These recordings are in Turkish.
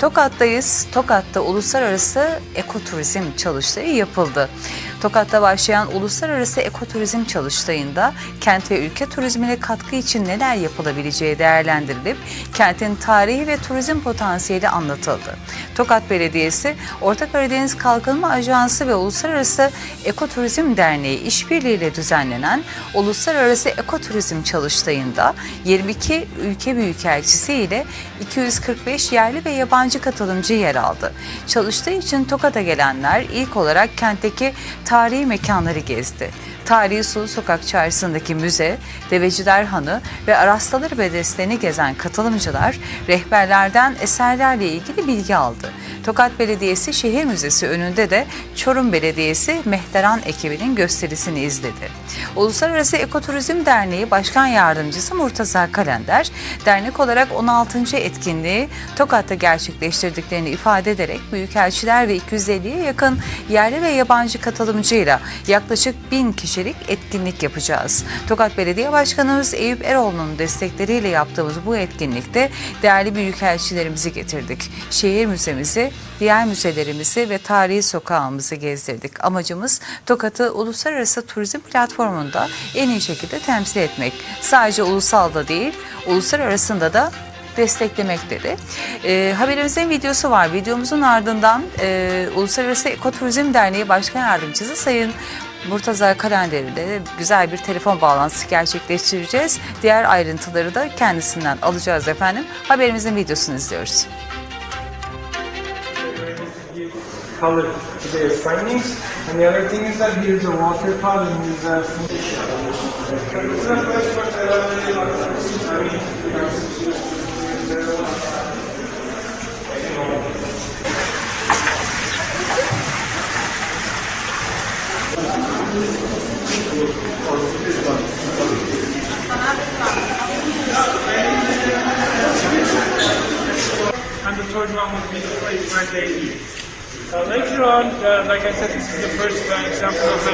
Tokat'tayız. Tokat'ta uluslararası ekoturizm çalıştayı yapıldı. Tokat'ta başlayan uluslararası ekoturizm çalıştayında kent ve ülke turizmine katkı için neler yapılabileceği değerlendirilip kentin tarihi ve turizm potansiyeli anlatıldı. Tokat Belediyesi, Orta Karadeniz Kalkınma Ajansı ve Uluslararası Ekoturizm Derneği işbirliğiyle düzenlenen Uluslararası Ekoturizm Çalıştayı'nda 22 ülke büyükelçisi ile 245 yerli ve yabancı katılımcı yer aldı. Çalıştay için Tokat'a gelenler ilk olarak kentteki tarihi mekanları gezdi. Tarihi Sulu Sokak Çarşısı'ndaki müze, Deveciler Hanı ve Arastaları Bedesteni gezen katılımcılar rehberlerden eserlerle ilgili bilgi aldı. Tokat Belediyesi Şehir Müzesi önünde de Çorum Belediyesi Mehteran ekibinin gösterisini izledi. Uluslararası Ekoturizm Derneği Başkan Yardımcısı Murtaza Kalender, dernek olarak 16. etkinliği Tokat'ta gerçekleştirdiklerini ifade ederek büyükelçiler ve 250'ye yakın yerli ve yabancı katılımcıyla yaklaşık 1000 kişilik etkinlik yapacağız. Tokat Belediye Başkanımız Eyüp Eroğlu'nun destekleriyle yaptığımız bu etkinlikte değerli büyükelçilerimizi getirdik. Şehir müzemizi, diğer müzelerimizi ve tarihi sokağımızı gezdirdik. Amacımız Tokat'ı uluslararası turizm platformunda en iyi şekilde temsil etmek. Sadece ulusalda değil, uluslararasında da desteklemek dedi. E, haberimizin videosu var. Videomuzun ardından e, Uluslararası Ekoturizm Derneği Başkan Yardımcısı Sayın Murtaza Kalender'i de güzel bir telefon bağlantısı gerçekleştireceğiz. Diğer ayrıntıları da kendisinden alacağız efendim. Haberimizin videosunu izliyoruz. color their and the third one would be the place where they eat. Uh, later on, uh, like I said, this is the first uh, example of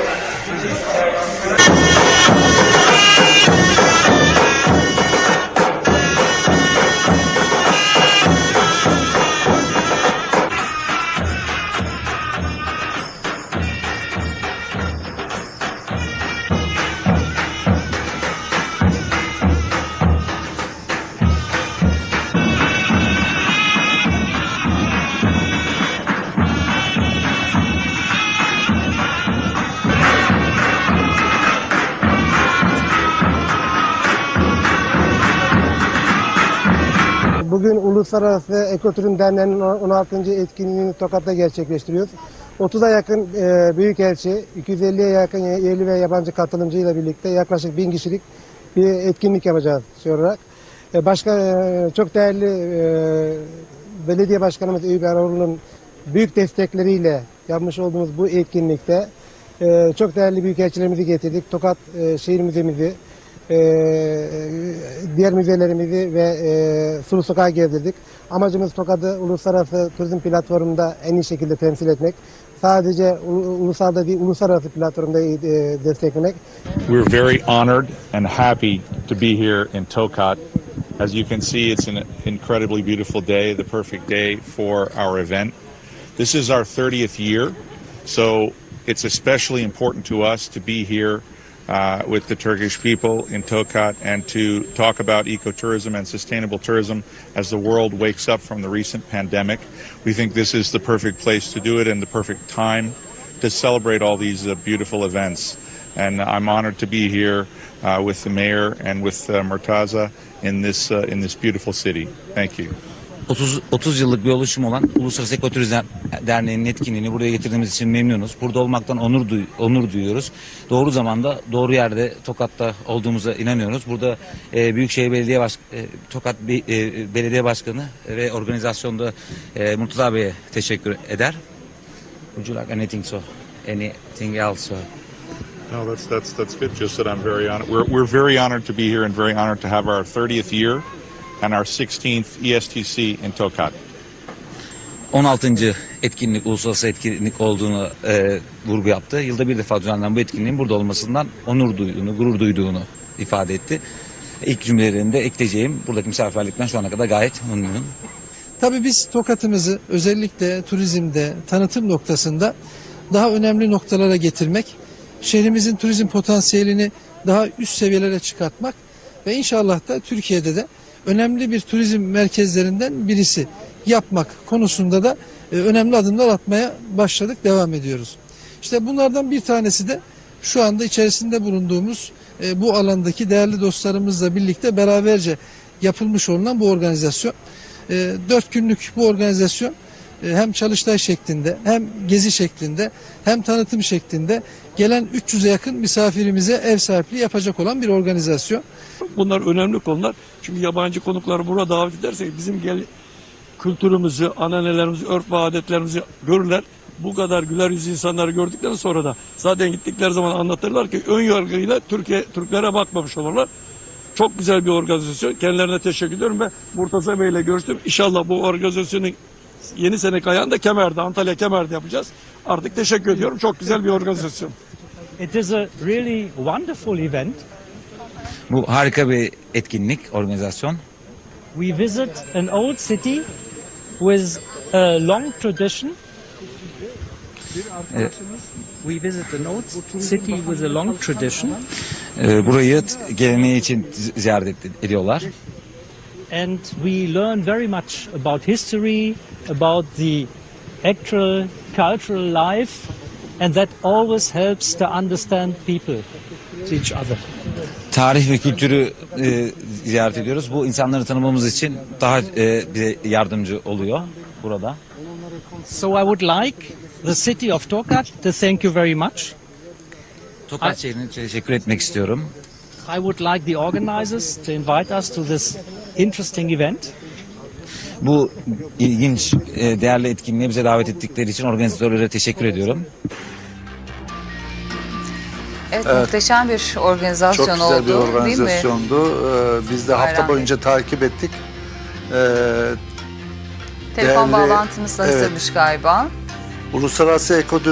it. Bugün Uluslararası Ekoturizm Derneği'nin 16. etkinliğini Tokat'ta gerçekleştiriyoruz. 30'a yakın e, büyükelçi, 250'ye yakın yerli ve yabancı katılımcıyla birlikte yaklaşık 1000 kişilik bir etkinlik yapacağız şey olarak. E, başka e, çok değerli e, belediye başkanımız Eyüp Eroğlu'nun büyük destekleriyle yapmış olduğumuz bu etkinlikte e, çok değerli büyükelçilerimizi getirdik. Tokat e, şehir müzemizi, e, diğer müzelerimizi ve e, Sulu Sokağı gezdirdik. Amacımız Tokat'ı uluslararası turizm platformunda en iyi şekilde temsil etmek. Sadece ulu- ulusalda değil, uluslararası platformda e, desteklemek. We're very honored and happy to be here in Tokat. As you can see, it's an incredibly beautiful day, the perfect day for our event. This is our 30th year, so it's especially important to us to be here uh, with the Turkish people in Tokat and to talk about ecotourism and sustainable tourism as the world wakes up from the recent pandemic. We think this is the perfect place to do it and the perfect time to celebrate all these uh, beautiful events. And I'm honored to be here uh, with the mayor and with uh, Murtaza in this uh, in this beautiful city. Thank you. 30 30 yıllık bir oluşum olan Uluslararası Ekoturizm Derneği'nin etkinliğini buraya getirdiğimiz için memnunuz. Burada olmaktan onur duy- onur duyuyoruz. Doğru zamanda, doğru yerde Tokat'ta olduğumuza inanıyoruz. Burada e, Büyükşehir Belediye Baş e, Tokat Be- e, Belediye Başkanı ve organizasyonda e, Murtaza Bey'e teşekkür eder. Would you like anything so? Anything else? So? No, that's that's that's good. Just that I'm very honored. We're we're very honored to be here and very honored to have our 30th year and our 16th ESTC in Tokat. 16. etkinlik, uluslararası etkinlik olduğunu e, vurgu yaptı. Yılda bir defa düzenlenen bu etkinliğin burada olmasından onur duyduğunu, gurur duyduğunu ifade etti. İlk cümlelerinde ekleyeceğim, buradaki misafirlikten şu ana kadar gayet memnunum. Tabii biz Tokat'ımızı özellikle turizmde, tanıtım noktasında daha önemli noktalara getirmek, şehrimizin turizm potansiyelini daha üst seviyelere çıkartmak ve inşallah da Türkiye'de de önemli bir turizm merkezlerinden birisi yapmak konusunda da e, önemli adımlar atmaya başladık, devam ediyoruz. İşte bunlardan bir tanesi de şu anda içerisinde bulunduğumuz e, bu alandaki değerli dostlarımızla birlikte beraberce yapılmış olunan bu organizasyon. E, dört günlük bu organizasyon hem çalıştay şeklinde hem gezi şeklinde hem tanıtım şeklinde gelen 300'e yakın misafirimize ev sahipliği yapacak olan bir organizasyon. Bunlar önemli konular. Çünkü yabancı konukları burada davet edersek bizim gel kültürümüzü, ananelerimizi, örf ve adetlerimizi görürler. Bu kadar güler yüzlü insanları gördükten sonra da zaten gittikleri zaman anlatırlar ki ön yargıyla Türkiye Türklere bakmamış olurlar. Çok güzel bir organizasyon. Kendilerine teşekkür ediyorum ve Murtaza Bey ile görüştüm. İnşallah bu organizasyonu yeni sene kayan da Kemer'de, Antalya Kemer'de yapacağız. Artık teşekkür ediyorum. Çok güzel bir organizasyon. It is a really wonderful event. Bu harika bir etkinlik, organizasyon. We visit an old city with a long tradition. We visit an old city with a long tradition Ee, burayı geleneği için ziyaret ed- ediyorlar. and we learn very much about history, about the actual cultural life and that always helps to understand people, to each other. Tarih ve kültürü e, ziyaret ediyoruz. Bu insanları tanımamız için daha e, bize yardımcı oluyor burada. So I would like the city of Tokat to thank you very much. Tokat şehrine teşekkür etmek istiyorum. I would like the organizers to invite us to this interesting event. Bu ilginç, e, değerli etkinliğe bize davet ettikleri için organizatörlere teşekkür ediyorum. Evet, muhteşem bir organizasyon Çok güzel oldu bir organizasyondu. Ee, Biz de hafta Bayram boyunca takip ettik. Ee, Telefon Değerli- bağlantımız da Evet. hazırmış galiba. Uluslararası Eko